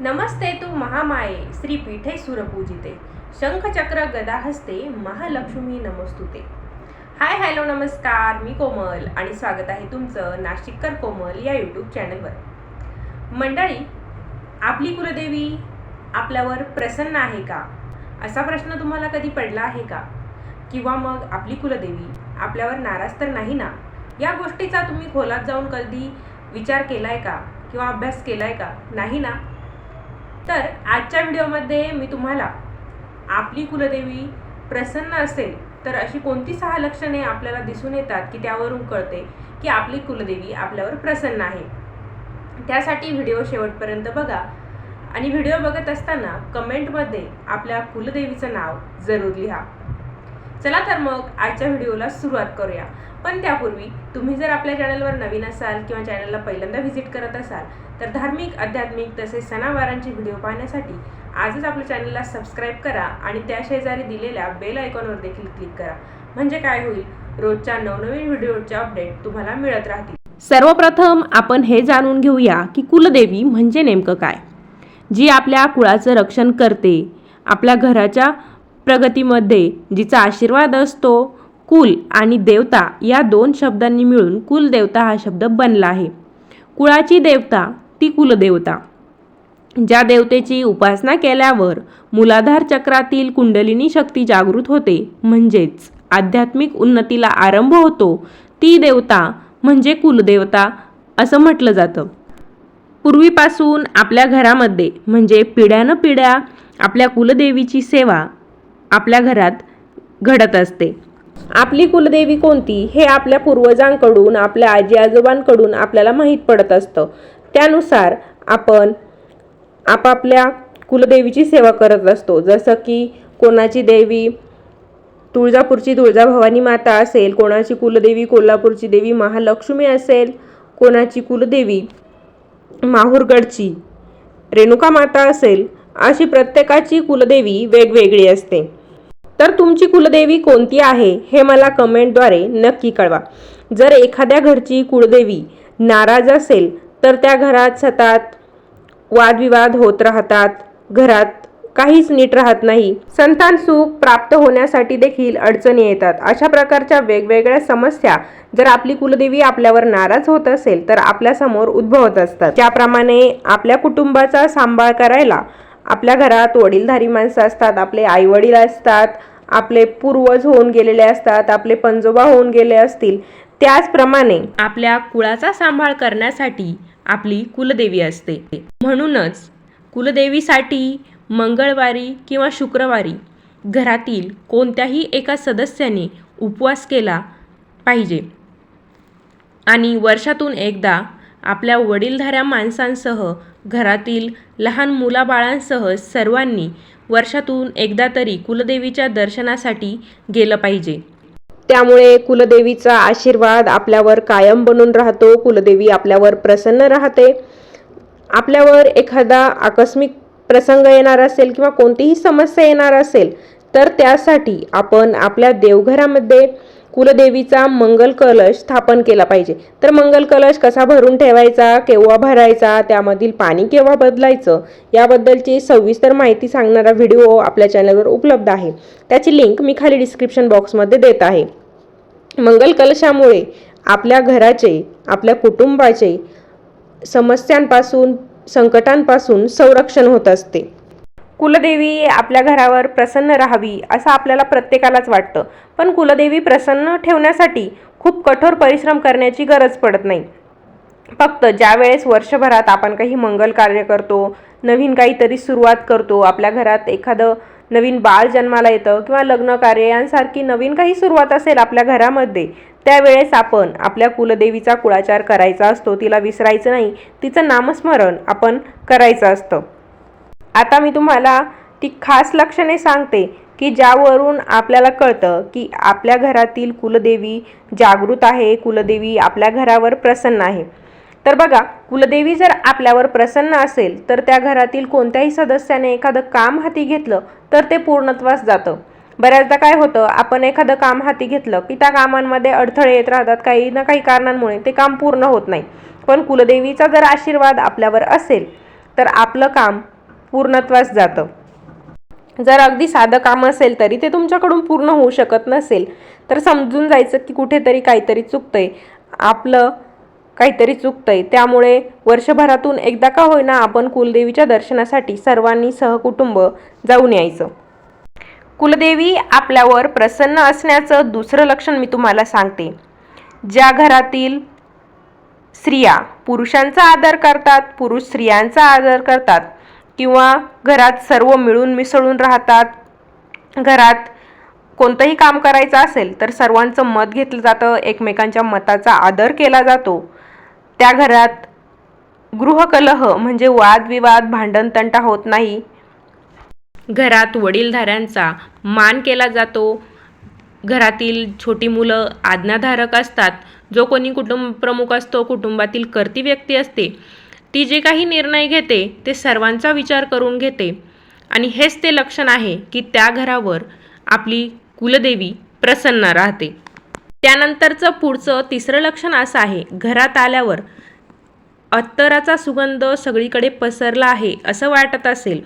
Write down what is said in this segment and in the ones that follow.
नमस्ते तू महामाये श्रीपीठे सुरपूजिते शंखचक्र गदाहस्ते महालक्ष्मी नमस्तुते. Hi hello नमस्कार मी कोमल आणि स्वागत आहे तुमचं नाशिककर कोमल या यूट्यूब चॅनलवर. मंडळी आपली कुलदेवी आपल्यावर प्रसन्न आहे का? असा प्रश्न तुम्हाला कधी पडला आहे का? किंवा मग आपली कुलदेवी आपल्यावर नाराज तर नाही ना? या गोष्टीचा तुम्ही खोलात जाऊन कधी विचार केलाय का? किंवा अभ्यास केलाय का? नाही ना? तर आजच्या व्हिडिओमध्ये मी तुम्हाला आपली कुलदेवी प्रसन्न असेल तर अशी कोणती सहा लक्षणे आपल्याला दिसून येतात की त्यावरून कळते की आपली कुलदेवी आपल्यावर प्रसन्न आहे. त्यासाठी व्हिडिओ शेवटपर्यंत बघा आणि व्हिडिओ बघत असताना कमेंटमध्ये आपल्या कुलदेवीचं नाव जरूर लिहा. चला तर मग आजच्या व्हिडिओला सुरुवात करूया. पण त्यापूर्वी तुम्ही जर आपल्या चॅनलवर नवीन असाल किंवा चॅनलला पहिल्यांदा व्हिजिट करत असाल तर धार्मिक आध्यात्मिक तसेच सणावारांचे व्हिडिओ पाहण्यासाठी आजच आपल्या चॅनलला सबस्क्राईब करा आणि त्या शेजारी दिलेल्या बेल आयकॉनवर देखील क्लिक करा. म्हणजे काय होईल? रोजच्या नवनवीन व्हिडिओचे अपडेट तुम्हाला मिळत राहतील. सर्वप्रथम आपण हे जाणून घेऊया की कुलदेवी म्हणजे नेमकं काय? जी आपल्या कुळाचं रक्षण करते आपल्या घराच्या प्रगतीमध्ये जिचा आशीर्वाद असतो कुल आणि देवता या दोन शब्दांनी मिळून कुलदेवता हा शब्द बनला आहे. कुळाची देवता ती कुलदेवता. ज्या देवतेची उपासना केल्यावर मुलाधार चक्रातील कुंडलिनी शक्ती जागृत होते म्हणजेच आध्यात्मिक उन्नतीला आरंभ होतो ती देवता म्हणजे कुलदेवता असं म्हटलं जातं. पूर्वीपासून आपल्या घरामध्ये म्हणजे पिढ्यानं पिढ्या आपल्या कुलदेवीची सेवा आपल्या घरात घडत असते. आपली कुलदेवी कोणती हे आपल्या पूर्वजांकडून आपल्या आजी आजोबांकडून आपल्याला माहीत पडत असतं. त्यानुसार आपण आपापल्या कुलदेवीची सेवा करत असतो. जसं की कोणाची देवी तुळजापूरची तुळजाभवानी माता असेल कोणाची कुलदेवी कोल्हापूरची देवी महालक्ष्मी असेल कोणाची कुलदेवी माहूरगडची रेणुका माता असेल अशी प्रत्येकाची कुलदेवी वेगवेगळी असते. तर तुमची कुलदेवी कोणती आहे हे मला कमेंटद्वारे नक्की कळवा. जर एखाद्या घरची कुलदेवी नाराज असेल तर त्या घरात सतत वादविवाद होत राहतात. घरात काहीच नीट राहत नाही. संतान सुख प्राप्त होण्यासाठी देखील अडचणी येतात. अशा प्रकारच्या वेगवेगळ्या समस्या जर आपली कुलदेवी आपल्यावर नाराज होत असेल तर आपल्यासमोर उद्भवत असतात. त्याप्रमाणे आपल्या कुटुंबाचा सांभाळ करायला आपल्या घरात वडीलधारी माणसं असतात आपले आईवडील असतात आपले पूर्वज होऊन गेलेले असतात आपले पंजोबा होऊन गेले असतील त्याचप्रमाणे आपल्या कुळाचा सांभाळ करण्यासाठी आपली कुलदेवी असते. म्हणूनच कुलदेवीसाठी मंगळवारी किंवा शुक्रवारी घरातील कोणत्याही एका सदस्याने उपवास केला पाहिजे. आणि वर्षातून एकदा आपल्या वडीलधाऱ्या माणसांसह घरातील लहान मुलाबाळांसह सर्वांनी वर्षातून एकदा तरी कुलदेवीच्या दर्शनासाठी गेलं पाहिजे. त्यामुळे कुलदेवीचा आशीर्वाद आपल्यावर कायम बनून राहतो कुलदेवी आपल्यावर प्रसन्न राहते. आपल्यावर एखादा आकस्मिक प्रसंग येणार असेल किंवा कोणतीही समस्या येणार असेल तर त्यासाठी आपण आपल्या देवघरामध्ये कुलदेवीचा मंगल कलश स्थापन केला पाहिजे. तर मंगल कलश कसा भरून ठेवायचा केव्हा भरायचा त्यामधील पाणी केव्हा बदलायचं याबद्दलची सविस्तर माहिती सांगणारा व्हिडिओ आपल्या चॅनलवर उपलब्ध आहे. त्याची लिंक मी खाली डिस्क्रिप्शन बॉक्समध्ये देत आहे. मंगल कलशामुळे आपल्या घराचे आपल्या कुटुंबाचे समस्यांपासून संकटांपासून संरक्षण होत असते. कुलदेवी आपल्या घरावर प्रसन्न राहावी असं आपल्याला प्रत्येकालाच वाटतं. पण कुलदेवी प्रसन्न ठेवण्यासाठी खूप कठोर परिश्रम करण्याची गरज पडत नाही. फक्त ज्या वेळेस वर्षभरात आपण काही मंगल कार्य करतो नवीन काहीतरी सुरुवात करतो आपल्या घरात एखादं नवीन बाळ जन्माला येतं किंवा लग्न कार्य यांसारखी नवीन काही सुरुवात असेल आपल्या घरामध्ये त्यावेळेस आपण आपल्या कुलदेवीचा कुळाचार करायचा असतो. तिला विसरायचं नाही. तिचं नामस्मरण आपण करायचं असतं. आता मी तुम्हाला ती खास लक्षणे सांगते की ज्यावरून आपल्याला कळतं की आपल्या घरातील कुलदेवी जागृत आहे कुलदेवी आपल्या घरावर प्रसन्न आहे. तर बघा कुलदेवी जर आपल्यावर प्रसन्न असेल तर त्या घरातील कोणत्याही सदस्याने एखादं काम हाती घेतलं तर ते पूर्णत्वास जातं. बऱ्याचदा काय होतं आपण एखादं काम हाती घेतलं की त्या कामांमध्ये अडथळे येत राहतात काही ना काही कारणांमुळे ते काम पूर्ण होत नाही. पण कुलदेवीचा जर आशीर्वाद आपल्यावर असेल तर आपलं काम पूर्णत्वास जातं. जर अगदी साधं काम असेल तरी ते तुमच्याकडून पूर्ण होऊ शकत नसेल तर समजून जायचं की कुठेतरी काहीतरी चुकतंय. आपलं काहीतरी चुकतंय. त्यामुळे वर्षभरातून एकदा का होईना आपण कुलदेवीच्या दर्शनासाठी सर्वांनी सहकुटुंब जाऊन यायचं. कुलदेवी आपल्यावर प्रसन्न असण्याचं दुसरं लक्षण मी तुम्हाला सांगते. ज्या घरातील स्त्रिया पुरुषांचा आदर करतात पुरुष स्त्रियांचा आदर करतात. किंवा घरात सर्व मिळून मिसळून राहतात. घरात कोणतंही काम करायचं असेल तर सर्वांचं मत घेतलं जातं एकमेकांच्या मताचा आदर केला जातो. त्या घरात गृहकलह म्हणजे वादविवाद भांडणतंटा होत नाही. घरात वडीलधाऱ्यांचा मान केला जातो. घरातील छोटी मुलं आज्ञाधारक असतात. जो कोणी कुटुंब प्रमुख असतो कुटुंबातील कर्ती व्यक्ती असते. ती जे काही निर्णय घेते ते सर्वांचा विचार करून घेते. आणि हेच ते लक्षण आहे की त्या घरावर आपली कुलदेवी प्रसन्न राहते. त्यानंतरचं पुढचं तिसरं लक्षण असं आहे घरात आल्यावर अत्तराचा सुगंध सगळीकडे पसरला आहे असं वाटत असेल.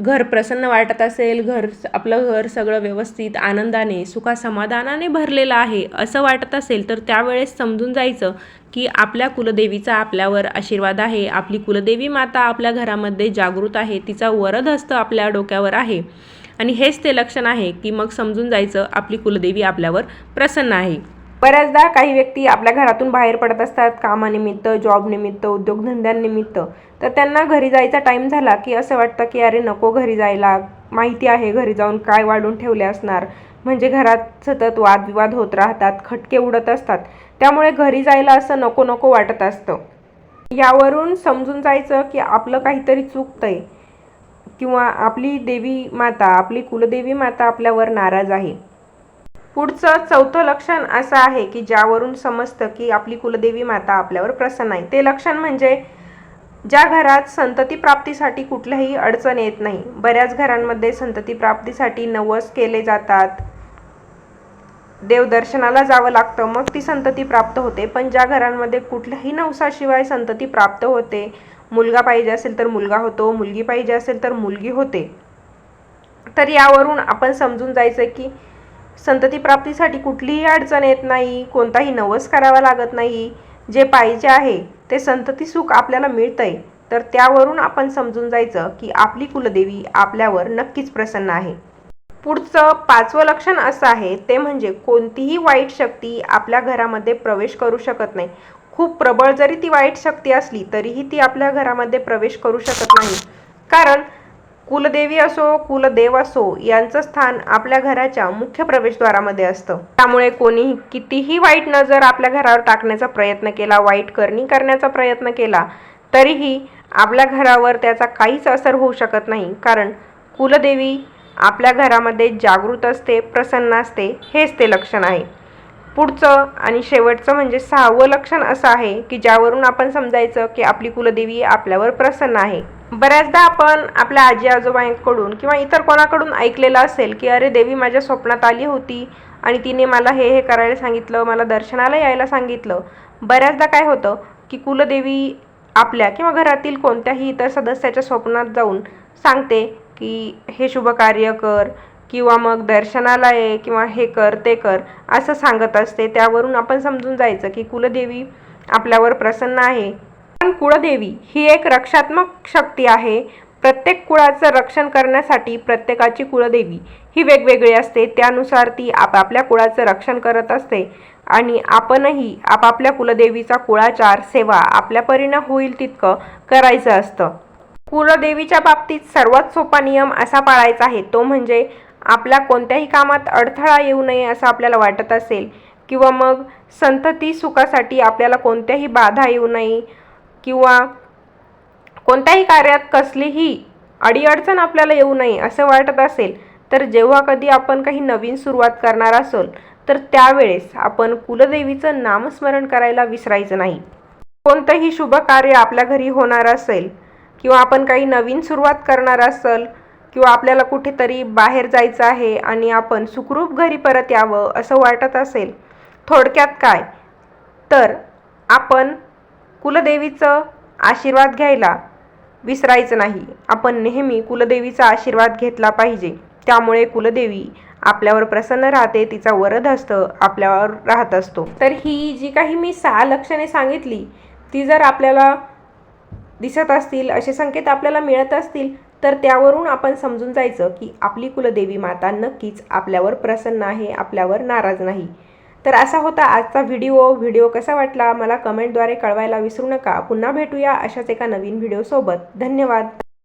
घर प्रसन्न वाटत असेल घर आपलं घर सगळं व्यवस्थित आनंदाने सुखासमाधानाने भरलेलं आहे असं वाटत असेल तर त्यावेळेस समजून जायचं की आपल्या कुलदेवीचा आपल्यावर आशीर्वाद आहे. आपली कुलदेवी माता आपल्या घरामध्ये जागृत आहे तिचा वरद हस्त आपल्या डोक्यावर आहे. आणि हेच ते लक्षण आहे की मग समजून जायचं आपली कुलदेवी आपल्यावर प्रसन्न आहे. बऱ्याचदा काही व्यक्ती आपल्या घरातून बाहेर पडत असतात कामानिमित्त जॉबनिमित्त उद्योगधंद्यांनिमित्त. तर त्यांना घरी जायचा टाईम झाला की असं वाटतं की अरे नको घरी जायला. माहिती आहे घरी जाऊन काय वाढून ठेवले असणार. म्हणजे घरात सतत वादविवाद होत राहतात खटके उडत असतात. त्यामुळे घरी जायला असं नको नको वाटत असतं. यावरून समजून जायचं की आपलं काहीतरी चुकतंय. किंवा आपली देवी माता आपली कुलदेवी माता आपल्यावर नाराज आहे. पुढचं चौथं लक्षण असं आहे की ज्यावरून समजतं की आपली कुलदेवी माता आपल्यावर प्रसन्न आहे. ते लक्षण म्हणजे ज्या घरात संतती प्राप्तीसाठी कुठल्याही अडचण येत नाही. बऱ्याच घरांमध्ये संतती प्राप्तीसाठी नवस केले जातात. देवदर्शनाला जावं लागतं मग ती संतती प्राप्त होते. पण ज्या घरांमध्ये कुठल्याही नवसाशिवाय संतती प्राप्त होते मुलगा पाहिजे असेल तर मुलगा होतो मुलगी पाहिजे असेल तर मुलगी होते. तर यावरून आपण समजून जायचं की संतती प्राप्तीसाठी कुठलीही अडचण येत नाही कोणताही नवस करावा लागत नाही. जे पाहिजे आहे ते संतती सुख आपल्याला मिळतंय. तर त्यावरून आपण समजून जायचं की आपली कुलदेवी आपल्यावर नक्कीच प्रसन्न आहे. पुढचं पाचवं लक्षण असं आहे ते म्हणजे कोणतीही वाईट शक्ती आपल्या घरामध्ये प्रवेश करू शकत नाही. खूप प्रबळ जरी ती वाईट शक्ती असली तरीही ती आपल्या घरामध्ये प्रवेश करू शकत नाही. कारण कुलदेवी असो कुलदेव असो यांचं स्थान आपल्या घराच्या मुख्य प्रवेशद्वारामध्ये असतं. त्यामुळे कोणीही कितीही वाईट नजर आपल्या घरावर टाकण्याचा प्रयत्न केला वाईट करणी करण्याचा प्रयत्न केला तरीही आपल्या घरावर त्याचा काहीच असर होऊ शकत नाही. कारण कुलदेवी आपल्या घरामध्ये जागृत असते प्रसन्न असते हेच ते लक्षण आहे. पुढचं आणि शेवटचं म्हणजे सहावं लक्षण असं आहे की ज्यावरून आपण समजायचं की आपली कुलदेवी आपल्यावर प्रसन्न आहे. बऱ्याचदा आपण आपल्या आजी आजोबांकडून किंवा इतर कोणाकडून ऐकलेलं असेल की अरे देवी माझ्या स्वप्नात आली होती आणि तिने मला हे हे करायला सांगितलं मला दर्शनाला यायला सांगितलं. बऱ्याचदा काय होतं की कुलदेवी आपल्या किंवा घरातील कोणत्याही इतर सदस्याच्या स्वप्नात जाऊन सांगते की हे शुभ कार्य कर किंवा मग दर्शनाला ये किंवा हे कर ते कर असं सांगत असते. त्यावरून आपण समजून जायचं की कुलदेवी आपल्यावर प्रसन्न आहे. पण कुळदेवी ही एक रक्षात्मक शक्ती आहे. प्रत्येक कुळाचं रक्षण करण्यासाठी प्रत्येकाची कुळदेवी ही वेगवेगळी असते. त्यानुसार ती आपापल्या कुळाचं रक्षण करत असते आणि आपणही आपापल्या कुलदेवीचा कुळाचार सेवा आपल्या परिणाम होईल तितकं करायचं असतं. कुलदेवीच्या बाबतीत सर्वात सोपा नियम असा पाळायचा आहे. तो म्हणजे आपल्या कोणत्याही कामात अडथळा येऊ नये असं आपल्याला वाटत असेल किंवा मग संतती सुखासाठी आपल्याला कोणत्याही बाधा येऊ नये किंवा कोणत्याही कार्यात कसलीही अडीअडचण आपल्याला येऊ नये असं वाटत असेल तर जेव्हा कधी आपण काही नवीन सुरुवात करणार असेल तर त्यावेळेस आपण कुलदेवीचं नामस्मरण करायला विसरायचं नाही. कोणतंही शुभ कार्य आपल्या घरी होणार असेल किंवा आपण काही नवीन सुरुवात करणार असेल किंवा आपल्याला कुठेतरी बाहेर जायचं आहे आणि आपण सुखरूप घरी परत यावं असं वाटत असेल थोडक्यात काय? तर आपण कुलदेवीचं आशीर्वाद घ्यायला विसरायचं नाही. आपण नेहमी कुलदेवीचा आशीर्वाद घेतला पाहिजे. त्यामुळे कुलदेवी आपल्यावर प्रसन्न राहते तिचा वरदहस्त आपल्यावर राहत असतो. तर ही जी काही मी सहा लक्षणे सांगितली ती जर आपल्याला दिसत असतील असे संकेत आपल्याला मिळत असतील तर त्यावरून आपण समजून जायचं की आपली कुलदेवी माता नक्कीच आपल्यावर प्रसन्न आहे आपल्यावर नाराज नाही. तर असा होता आजचा व्हिडिओ व्हिडिओ कसा वाटला? मला कमेंटद्वारे कळवायला विसरू नका. पुन्हा भेटूया अशाच एका नवीन व्हिडिओसोबत धन्यवाद.